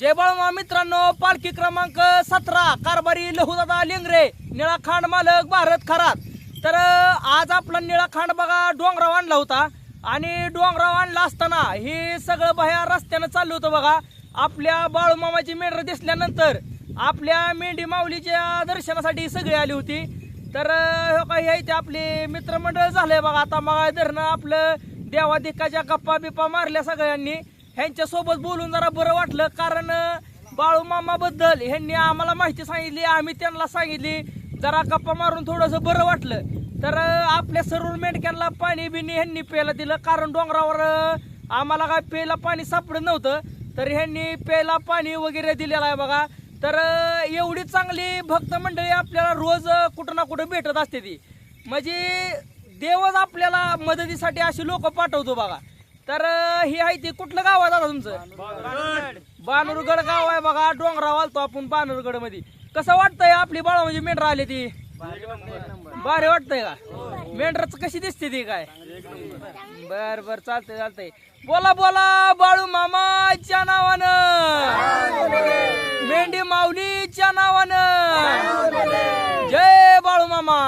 जय बाळमा मित्रांनो पालखी क्रमांक सतरा कारभारी लहुदादा लिंगरे निळाखांड मालक भारत खरात. तर आज आपला निळाखांड बघा डोंगराव आणला होता. आणि डोंगराव आणला असताना हे सगळं बाहेर रस्त्यानं चाललं होतं बघा. आपल्या बाळूमामाची मेंढर दिसल्यानंतर आपल्या मेंढी माऊलीच्या दर्शनासाठी सगळी आली होती. तर काही हो का हे इथे आपले मित्रमंडळ झालंय बघा. आता मग धरणं आपलं देवाधिकाच्या गप्पा बिप्पा मारल्या सगळ्यांनी. ह्यांच्यासोबत बोलून जरा बरं वाटलं कारण बाळू मामाबद्दल ह्यांनी आम्हाला माहिती सांगितली आम्ही त्यांना सांगितली. जरा गप्पा मारून थोडंसं बरं वाटलं. तर आपल्या सर्व मेंढक्यांना पाणी बिनी ह्यांनी प्यायला दिलं कारण डोंगरावर आम्हाला काय प्यायला पाणी सापडत नव्हतं. तर ह्यांनी प्यायला पाणी वगैरे दिलेलं आहे बघा. तर एवढी चांगली भक्त मंडळी आपल्याला रोज कुठं ना कुठं भेटत असते ती. म्हणजे देवच आपल्याला मदतीसाठी अशी लोक पाठवतो बघा. तर हे ही आहे ती कुठलं गाव आहे दादा तुमचं? बानूरगड गाव आहे बघा. डोंगराव आलतो आपण बानूरगडमध्ये कसं वाटतंय आपली बाळा? म्हणजे मेंढर आली ती? भारी वाटतंय का? मेंढरच कशी दिसते ती काय? बर बर चालतंय चालतंय. बोला बोला बाळू मामाच्या नावानं. मेंढी माऊलीच्या नावानं. जय बाळू मामा.